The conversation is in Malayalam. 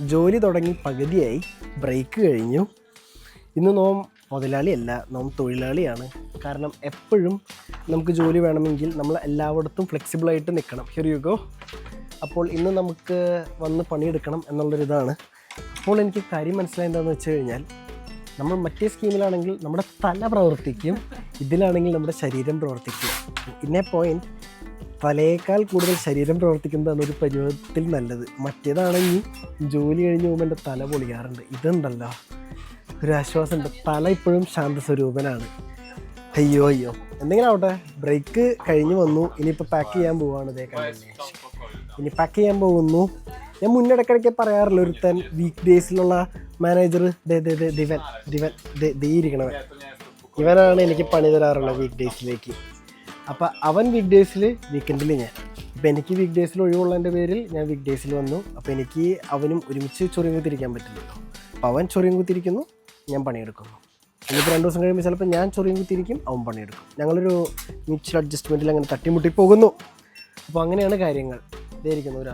ജോലി തുടങ്ങി പകുതിയായി. ബ്രേക്ക് കഴിഞ്ഞു. ഇന്ന് നോം മുതലാളിയല്ല നോം തൊഴിലാളിയാണ്. കാരണം എപ്പോഴും നമുക്ക് ജോലി വേണമെങ്കിൽ നമ്മൾ എല്ലായിടത്തും ഫ്ലെക്സിബിളായിട്ട് നിൽക്കണം. ഹിയർ യു ഗോ അപ്പോൾ ഇന്ന് നമുക്ക് വന്ന് പണിയെടുക്കണം എന്നുള്ളൊരിതാണ്. അപ്പോൾ എനിക്ക് കാര്യം മനസ്സിലായെന്താണെന്ന് വെച്ച് കഴിഞ്ഞാൽ നമ്മൾ മറ്റേ സ്കീമിലാണെങ്കിൽ നമ്മുടെ തല പ്രവർത്തിക്കും ഇതിലാണെങ്കിൽ നമ്മുടെ ശരീരം പ്രവർത്തിക്കും. ഇന്നേ പോയിന്റ് തലയേക്കാൾ കൂടുതൽ ശരീരം പ്രവർത്തിക്കുന്നതാണ് ഒരു പരുവത്തിൽ നല്ലത്. മറ്റേതാണെങ്കിൽ ജോലി കഴിഞ്ഞ് പോകുമ്പോൾ എന്റെ തല പൊളിയാറുണ്ട്. ഇതുണ്ടല്ലോ. ഒരു ആശ്വാസമുണ്ട്. തല ഇപ്പോഴും ശാന്തസ്വരൂപനാണ് അയ്യോ അയ്യോ. എന്തെങ്കിലും ആവട്ടെ ബ്രേക്ക് കഴിഞ്ഞ് വന്നു. ഇനിയിപ്പോൾ പാക്ക് ചെയ്യാൻ പോവാണ് ഇനി പാക്ക് ചെയ്യാൻ പോകുന്നു. ഞാൻ മുന്നിടക്കിടയ്ക്ക് പറയാറില്ല ഒരുത്തൻ വീക്ക് ഡേയ്സിലുള്ള മാനേജർ ദിവൻ ദിവൻ ദേ ഇരിക്കണവൻ. ഇവനാണ് എനിക്ക് പണി തരാറുള്ളത് വീക്ക് ഡേയ്സിലേക്ക് അപ്പം അവൻ വീക്ക് ഡേയ്സിൽ വീക്കെൻഡിൽ ഞാൻ. അപ്പം എനിക്ക് വീക്ക് ഡേയ്സിൽ ഒഴിവുള്ളതിന്റെ പേരിൽ ഞാൻ വീക്ക് ഡേയ്സിൽ വന്നു. അപ്പോൾ എനിക്ക് അവനും ഒരുമിച്ച് ചൊറിയും കുത്തിരിക്കാൻ പറ്റില്ലല്ലോ അപ്പോൾ അവൻ ചൊറിയും കുത്തിരിക്കുന്നു ഞാൻ പണിയെടുക്കുന്നു. ഇനിയിപ്പോൾ രണ്ട് ദിവസം കഴിയുമ്പോൾ ചിലപ്പോൾ ഞാൻ ചൊറിയും കുത്തിരിക്കും അവൻ പണിയെടുക്കും. ഞങ്ങളൊരു മ്യൂച്വൽ അഡ്ജസ്റ്റ്മെന്റിൽ അങ്ങനെ തട്ടിമുട്ടി പോകുന്നു. അപ്പോൾ അങ്ങനെയാണ് കാര്യങ്ങൾ. ഇതായിരിക്കുന്നു ഒരു